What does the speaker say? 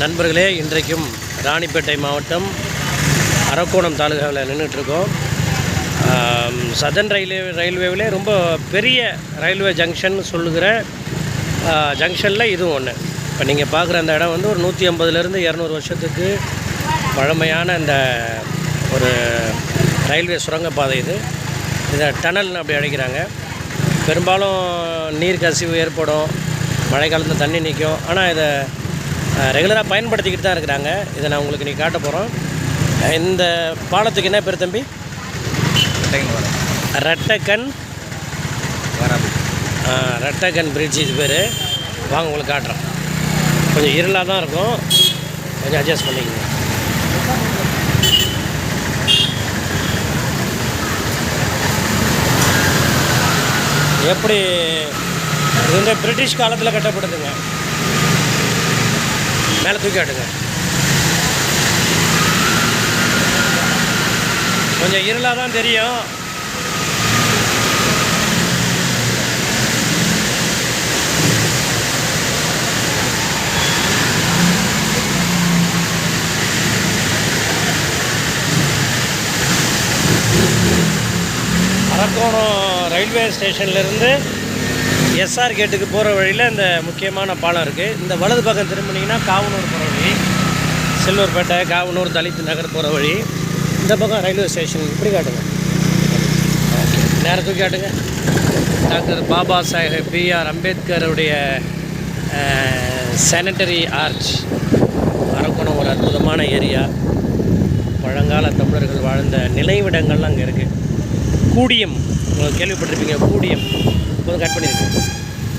நண்பர்களே இன்றைக்கும் ராணிப்பேட்டை மாவட்டம் அரக்கோணம் தாலுகாவில் நின்றுட்டுருக்கோம். சதன் ரயில்வே ரயில்வேவிலே ரொம்ப பெரிய ரயில்வே ஜங்ஷன் சொல்லுகிற ஜங்ஷனில் இதுவும் ஒன்று இப்போ நீங்கள் பார்க்குற அந்த இடம் வந்து ஒரு நூற்றி ஐம்பதுலேருந்து இரநூறு வருஷத்துக்கு பழமையான அந்த ஒரு ரயில்வே சுரங்கப்பாதை இது. இதை டனல்னு அப்படி அழைக்கிறாங்க. பெரும்பாலும் நீர் கசிவு ஏற்படும் மழை காலத்தில் தண்ணி நிற்கும் ஆனால் இதை ரெகுலராக பயன்படுத்திக்கிட்டு தான் இருக்கிறாங்க. இதை நான் உங்களுக்கு நீ காட்ட போகிறோம் இந்த பாலத்துக்கு என்ன பேர் தம்பி? ரெட்டக்கன் ஆ, ரெட்டக்கன் பிரிட்ஜ் இது பேர். வாங்க உங்களுக்கு காட்டுறோம். கொஞ்சம் இருளாக தான் இருக்கும். கொஞ்சம் அட்ஜஸ்ட் பண்ணிக்கங்க. எப்படி இது வந்து பிரிட்டிஷ் காலத்தில் கட்டப்படுதுங்க மேலே தூக்கி ஆட்டுங்க. கொஞ்சம் இருளாக தான் தெரியும். அரக்கோணம் ரயில்வே ஸ்டேஷன்லேருந்து எஸ்ஆர் கேட்டுக்கு போகிற வழியில் இந்த முக்கியமான பாலம் இருக்குது இந்த வலது பக்கம் திரும்பினீங்கன்னா காவனூர் போகிற வழி செல்லூர்பேட்டை காவனூர் தலித் நகர் போகிற வழி. இந்த பக்கம் ரயில்வே ஸ்டேஷன் இப்படி காட்டுங்க. நேரம் தூக்கி காட்டுங்க. டாக்டர் பாபா சாஹேப் பிஆர் அம்பேத்கருடைய சானிட்டரி ஆர்ச் அரக்கோணம் ஒரு அற்புதமான ஏரியா. பழங்கால தமிழர்கள் வாழ்ந்த நினைவிடங்கள்லாம் அங்கே இருக்குது கூடியம் உங்களுக்கு கேள்விப்பட்டிருப்பீங்க கூடியம். கொஞ்சம் கட் பண்ணியிருக்கேன்